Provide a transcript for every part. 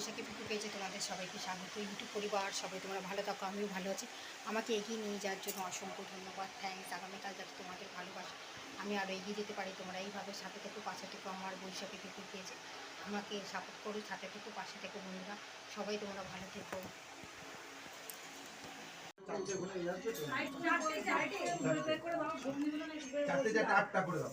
বৈশাখী পিকু পেয়েছে তোমাদের সবাইকে স্বাগত। ইউটিউব পরিবার সবাই তোমরা ভালো থাকো আমিও ভালো আছি। আমাকে এগিয়ে নিয়ে যাওয়ার জন্য অসংখ্য ধন্যবাদ। থ্যাংকস আগামীকাল যাতে তোমাদের ভালোবাসা। আমি আরও এগিয়ে যেতে পারি তোমরা এইভাবে সাথে থেকে পাশে থেকে আমার বৈশাখী পিকু পেয়েছে আমাকে সাপোর্ট করো সাথে থেকে পাশে থেকে বন্ধুরা। সবাই তোমরা ভালো থেকো। চারটে চারটে আটটা করে দাও।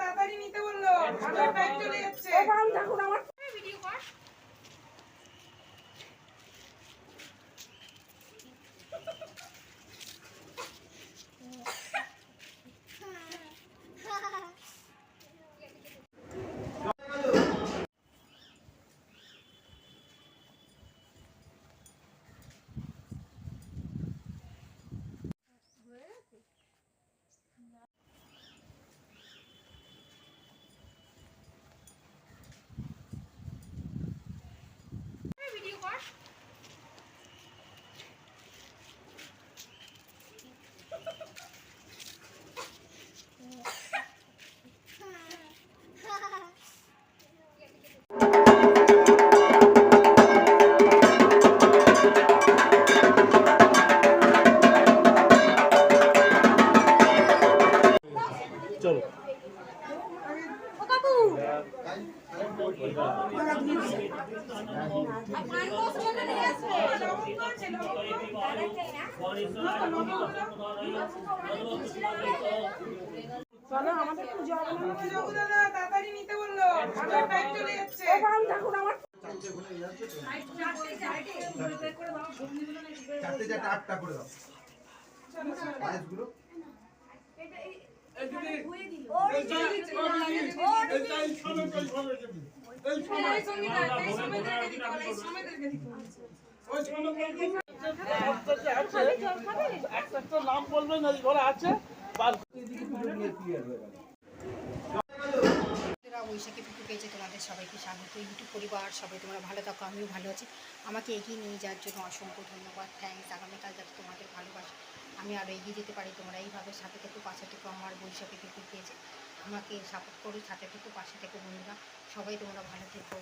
তাড়াতাড়ি নিতে বলল। আমার টাইম চলে যাচ্ছে। চলো জগু দাদা তাড়াতাড়ি নিতে বলল আমার টাইম চলে যাচ্ছে চারটে চারটে আটটা করে দাও। পায়েসগুলো নাম বলবেন ঘরে আছে বৈশাখী পিকু পেয়েছে তোমাদের সবাইকে স্বাগত ইউটিউব পরিবার সবাই তোমরা ভালো থাকো আমিও ভালো আছি আমাকে এগিয়ে নিয়ে যাওয়ার জন্য অসংখ্য ধন্যবাদ থ্যাংকস আগামীকাল যাতে ভালোবাসা আমি আরও এগিয়ে যেতে পারি, তোমরা এইভাবে সাথে থেকে, পাশে থেকে, আমার বৈশাখী থেকে দিয়েছে আমাকে সাপোর্ট করো, সাথে থেকে, পাশে থেকে, বন্ধুরা। সবাই তোমরা ভালো থেকো।